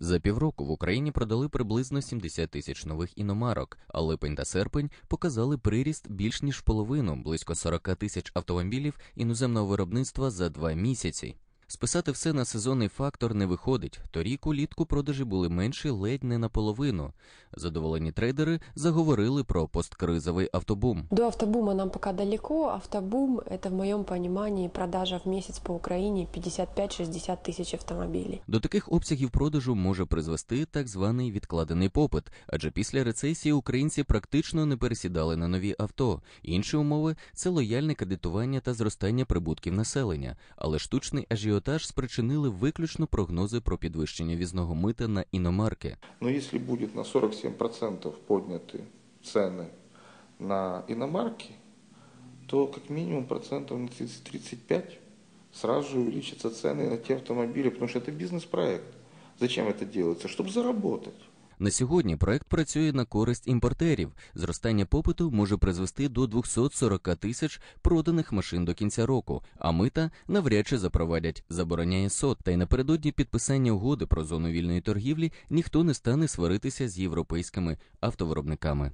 За півроку в Україні продали приблизно 70 тисяч нових іномарок, а липень та серпень показали приріст більш ніж половину, близько 40 тисяч автомобілів іноземного виробництва за два місяці. Списати все на сезонний фактор не виходить. Торік улітку продажі були менші ледь не наполовину. Задоволені трейдери заговорили про посткризовий автобум. До автобума нам пока далеко. Автобум – это в моем понимании продажа в месяц по Украине 55-60 тысяч автомобилей. До таких обсягів продажу може призвести так званий відкладений попит, адже після рецесії українці практично не пересідали на нові авто. Інші умови це лояльне кредитування та зростання прибутків населення, але штучний ажіотаж спричинили виключно прогнози про підвищення візного мита на іномарки. Но если будет на 47% подняты цены на иномарки, то как минимум процентов на 30-35 сразу же увеличатся цены на те автомобили, потому что это бизнес-проект. Зачем это делается? Чтобы заработать. На сьогодні проект працює на користь імпортерів. Зростання попиту може призвести до 240 тисяч проданих машин до кінця року, а мита навряд чи запровадять, забороняє СОТ. Та й напередодні підписання угоди про зону вільної торгівлі ніхто не стане сваритися з європейськими автовиробниками.